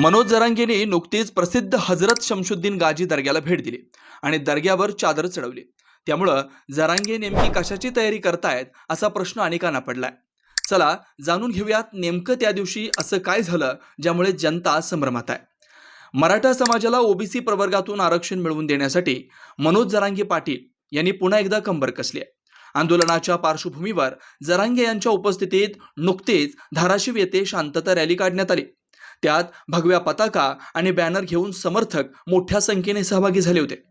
मनोज जरांगेने नुकतीच प्रसिद्ध हजरत शमशुद्दीन गाजी दर्ग्याला भेट दिली आणि दर्ग्यावर चादर चढवली. त्यामुळं जरांगे नेमकी कशाची तयारी करतायत असा प्रश्न अनेकांना पडलाय. चला जाणून घेऊयात नेमकं त्या दिवशी असं काय झालं ज्यामुळे जनता संभ्रमात आहे. मराठा समाजाला ओबीसी प्रवर्गातून आरक्षण मिळवून देण्यासाठी मनोज जरांगे पाटील यांनी पुन्हा एकदा कंबर कसली आहे. आंदोलनाच्या पार्श्वभूमीवर जरांगे यांच्या उपस्थितीत नुकतेच धाराशिव येथे शांतता रॅली काढण्यात आली. त्यात भगव्या पताका आणि बॅनर घेऊन समर्थक मोठ्या संख्येने सहभागी झाले होते.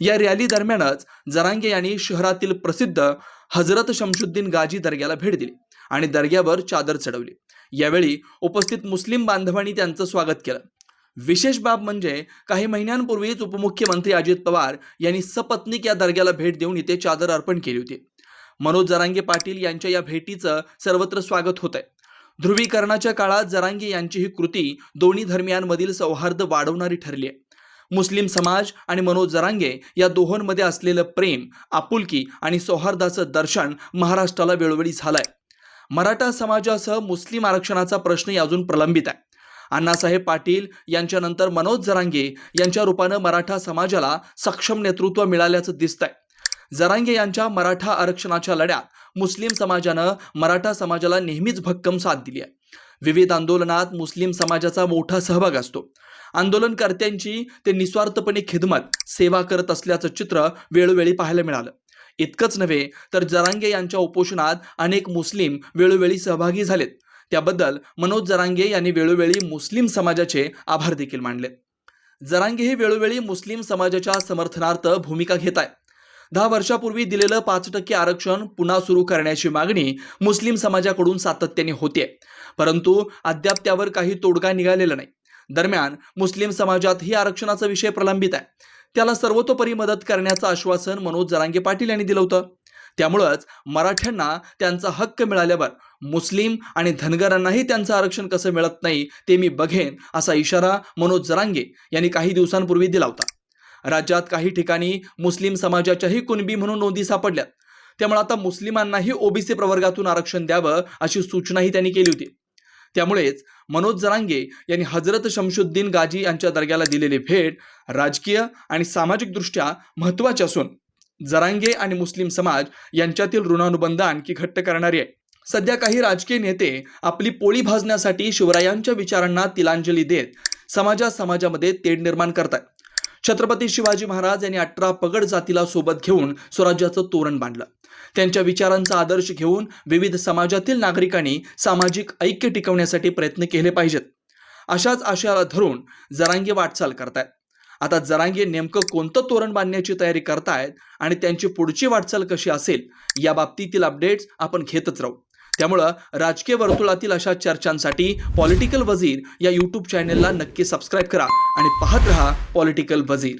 या रॅली दरम्यानच जरांगे यांनी शहरातील प्रसिद्ध हजरत शमशुद्दीन गाजी दर्ग्याला भेट दिली आणि दर्ग्यावर चादर चढवली. यावेळी उपस्थित मुस्लिम बांधवांनी त्यांचं स्वागत केलं. विशेष बाब म्हणजे काही महिन्यांपूर्वीच उपमुख्यमंत्री अजित पवार यांनी सपत्नीक या दर्ग्याला भेट देऊन इथे चादर अर्पण केली होती. मनोज जरांगे पाटील यांच्या या भेटीचं सर्वत्र स्वागत होत आहे ध्रुवीकरणाच्या काळात जरांगे यांची ही कृती दोन्ही धर्मियांमधील सौहार्द वाढवणारी ठरली आहे. मुस्लिम समाज आणि मनोज जरांगे या दोहोंमध्ये असलेलं प्रेम आपुलकी आणि सौहार्दाचं दर्शन महाराष्ट्राला वेळोवेळी झालंय. मराठा समाजासह मुस्लिम आरक्षणाचा प्रश्नही अजून प्रलंबित आहे. अण्णासाहेब पाटील यांच्यानंतर मनोज जरांगे यांच्या रूपानं मराठा समाजाला सक्षम नेतृत्व मिळाल्याचं दिसतंय. जरांगे यांच्या मराठा आरक्षणाच्या लढ्यात मुस्लिम समाजानं मराठा समाजाला नेहमीच भक्कम साथ दिली आहे. विविध आंदोलनात मुस्लिम समाजाचा मोठा सहभाग असतो. आंदोलनकर्त्यांची ते निस्वार्थपणे खिदमत सेवा करत असल्याचं चित्र वेळोवेळी पाहायला मिळालं. इतकंच नव्हे तर जरांगे यांच्या उपोषणात अनेक मुस्लिम वेळोवेळी सहभागी झालेत. त्याबद्दल मनोज जरांगे यांनी वेळोवेळी मुस्लिम समाजाचे आभार देखील मानले. जरांगे हे वेळोवेळी मुस्लिम समाजाच्या समर्थनार्थ भूमिका घेत आहेत. दहा वर्षापूर्वी दिलेलं पाच टक्के आरक्षण पुन्हा सुरू करण्याची मागणी मुस्लिम समाजाकडून सातत्याने होते. परंतु अद्याप त्यावर काही तोडगा निघालेला नाही. दरम्यान मुस्लिम समाजातही आरक्षणाचा विषय प्रलंबित आहे. त्याला सर्वतोपरी मदत करण्याचं आश्वासन मनोज जरांगे पाटील यांनी दिलं होतं. त्यामुळंच मराठ्यांना त्यांचा हक्क मिळाल्यावर मुस्लिम आणि धनगरांनाही त्यांचं आरक्षण कसं मिळत नाही ते मी बघेन असा इशारा मनोज जरांगे यांनी काही दिवसांपूर्वी दिला होता. राज्यात काही ठिकाणी मुस्लिम समाजाच्याही कुणबी म्हणून नोंदी सापडल्यात. त्यामुळे आता मुस्लिमांनाही ओबीसी प्रवर्गातून आरक्षण द्यावं अशी सूचनाही त्यांनी केली होती. त्यामुळेच मनोज जरांगे यांनी हजरत शमशुद्दीन गाजी यांच्या दर्ग्याला दिलेली भेट राजकीय आणि सामाजिकदृष्ट्या महत्त्वाची असून जरांगे आणि मुस्लिम समाज यांच्यातील ऋणानुबंध आणखी घट्ट करणारी आहे. सध्या काही राजकीय नेते आपली पोळी भाजण्यासाठी शिवरायांच्या विचारांना तिलांजली देत समाजा समाजामध्ये तेढ निर्माण करतात छत्रपती शिवाजी महाराज यांनी अठरा पगड जातीला सोबत घेऊन स्वराज्याचं तोरण बांधलं. त्यांच्या विचारांचा आदर्श घेऊन विविध समाजातील नागरिकांनी सामाजिक ऐक्य टिकवण्यासाठी प्रयत्न केले पाहिजेत. अशाच आशयाला धरून जरांगे वाटचाल करतायत. आता जरांगे नेमकं कोणतं तोरण बांधण्याची तयारी करतायत आणि त्यांची पुढची वाटचाल कशी असेल या बाबतीतील अपडेट्स आपण घेतच राहू. त्यामुळं राजकीय वर्तुळातील अशा चर्चांसाठी पॉलिटिकल वजीर या यूट्यूब चॅनेलला नक्की सबस्क्राईब करा आणि पाहत रहा पॉलिटिकल वजीर.